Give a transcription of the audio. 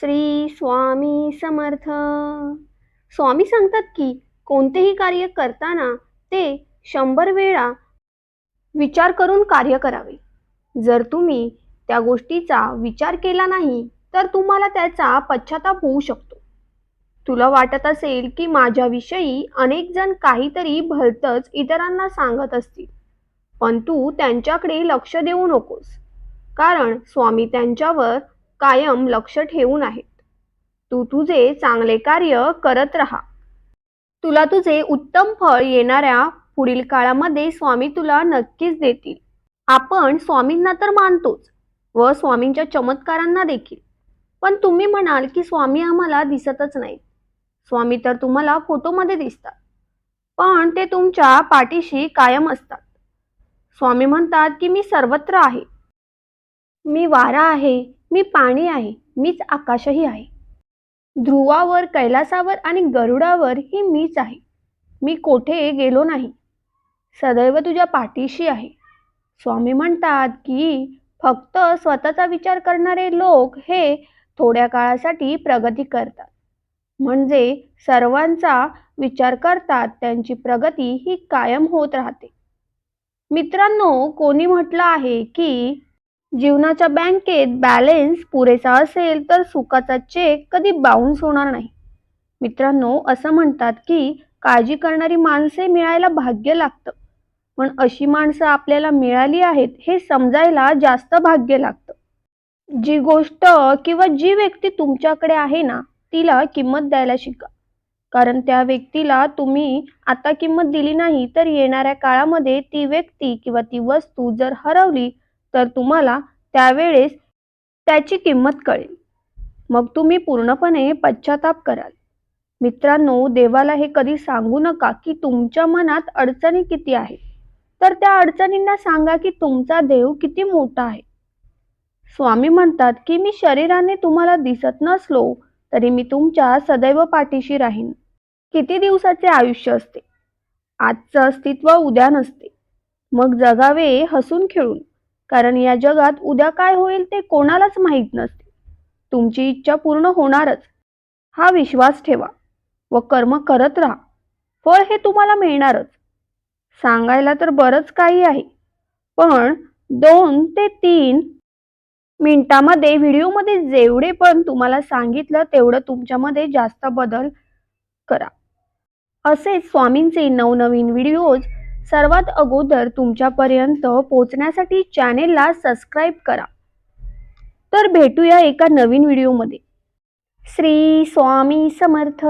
श्री स्वामी समर्थ. स्वामी सांगतात की कोणतेही कार्य करताना ते शंभर वेळा विचार करून कार्य करावे. जर तुम्ही त्या गोष्टीचा विचार केला नाही तर तुम्हाला त्याचा पश्चाताप होऊ शकतो. तुला वाटत असेल की माझ्याविषयी अनेक जण काहीतरी भलतंच इतरांना सांगत असतील पण तू त्यांच्याकडे लक्ष देऊ नकोस. कारण स्वामी त्यांच्यावर कायम लक्ष ठेवून आहेत. तू तुझे चांगले कार्य करत राहा. तुला तुझे उत्तम फळ येणाऱ्या पुढील काळामध्ये स्वामी तुला नक्कीच देतील. आपण स्वामींना तर मानतोच व स्वामींच्या चमत्कारांना देखील. पण तुम्ही म्हणाल की स्वामी आम्हाला दिसतच नाहीत. स्वामी तर तुम्हाला फोटोमध्ये दिसतात. पण ते तुमच्या पाठीशी कायम असतात. स्वामी म्हणतात की मी सर्वत्र आहे. मी वारा आहे. मी पाणी आहे मीच आकाशही आहे. ध्रुवावर कैलासावर आणि गरुडावर ही मीच आहे. मी कोठे गेलो नाही. सदैव तुझ्या पाठीशी आहे. स्वामी म्हणतात की फक्त स्वतःचा विचार करणारे लोक हे थोड्या काळासाठी प्रगती करतात. म्हणजे सर्वांचा विचार करतात त्यांची प्रगती ही कायम होत राहते. मित्रांनो कोणी म्हटलं आहे की जीवनाच्या बँकेत बॅलेन्स पुरेसा असेल तर सुखाचा चेक कधी बाउन्स होणार नाही. मित्रांनो असं म्हणतात की काळजी करणारी माणसे मिळायला भाग्य लागतं. पण अशी माणसं आपल्याला मिळाली आहेत हे समजायला जास्त भाग्य लागतं. जी गोष्ट किंवा जी व्यक्ती तुमच्याकडे आहे ना तिला किंमत द्यायला शिका. कारण त्या व्यक्तीला तुम्ही आता किंमत दिली नाही तर येणाऱ्या काळामध्ये ती व्यक्ती किंवा ती वस्तू जर हरवली तर तुम्हाला त्यावेळेस त्याची किंमत कळेल. मग तुम्ही पूर्णपणे पश्चाताप कराल. मित्रांनो देवाला हे कधी सांगू नका की तुमच्या मनात अडचणी किती आहेत. तर त्या अडचणींना सांगा की तुमचा देव किती मोठा आहे. स्वामी म्हणतात की मी शरीराने तुम्हाला दिसत नसलो तरी मी तुमच्या सदैव पाठीशी राहीन. किती दिवसाचे आयुष्य असते? आजचं अस्तित्व उद्या नसते. मग जगावे हसून खेळून. कारण या जगात उद्या काय होईल ते कोणालाच माहीत नसते. तुमची इच्छा पूर्ण होणारच. हा विश्वास ठेवा व कर्म करत राहा. फळ हे तुम्हाला मिळणारच. सांगायला तर बरंच काही आहे. पण दोन ते तीन मिनिटामध्ये व्हिडिओमध्ये जेवढे पण तुम्हाला सांगितलं तेवढं तुमच्यामध्ये जास्त बदल करा. असेच स्वामींचे नवनवीन व्हिडिओज सर्वात अगोदर तुमच्यापर्यंत पोहोचण्यासाठी चॅनेलला सबस्क्राईब करा. तर भेटूया एका नवीन व्हिडिओमध्ये. श्री स्वामी समर्थ.